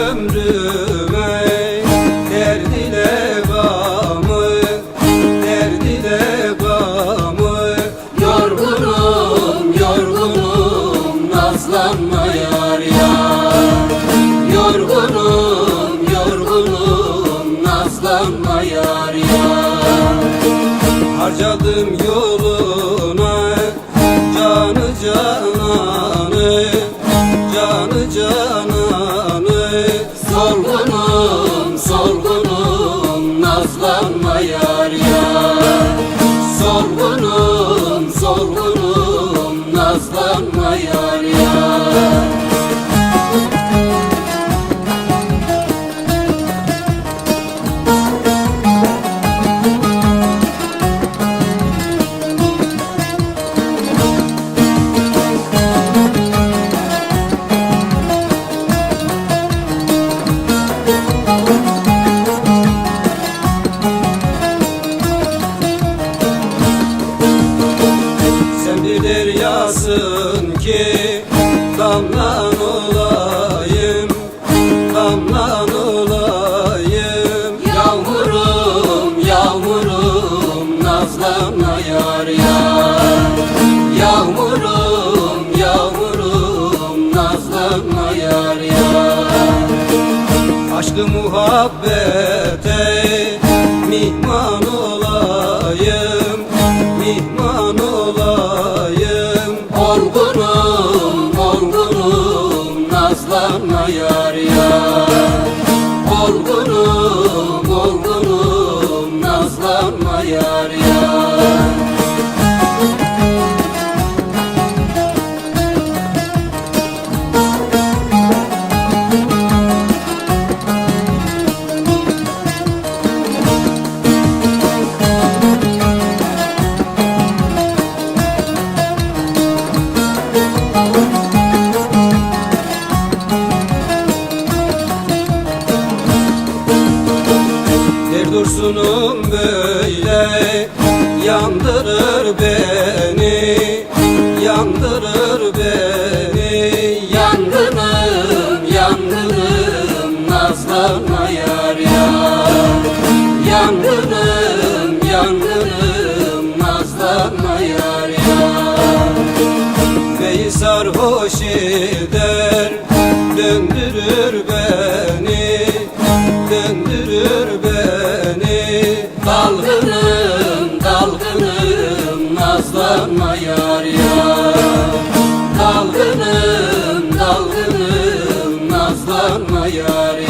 ömrüme Sorgunum sorgunum nazlanma yar yar Sen bir deryasın ki damlan olayım Damlan olayım. Yağmurum yağmurum nazlanma yar yar. Yağmurum yağmurum nazlanma yar yar. Aşkı muhabbete mihman olayım Mihman olayım Nazlanma dursunum böyle yandırır beni Yandırır beni. Yangınım, yangınım nazlanma yar yar. Yangınım, yangınım nazlanma yar yar. Bey sarhoş eder Nazlanma yar yar. Dalgınım, dalgınım Nazlanma yar yar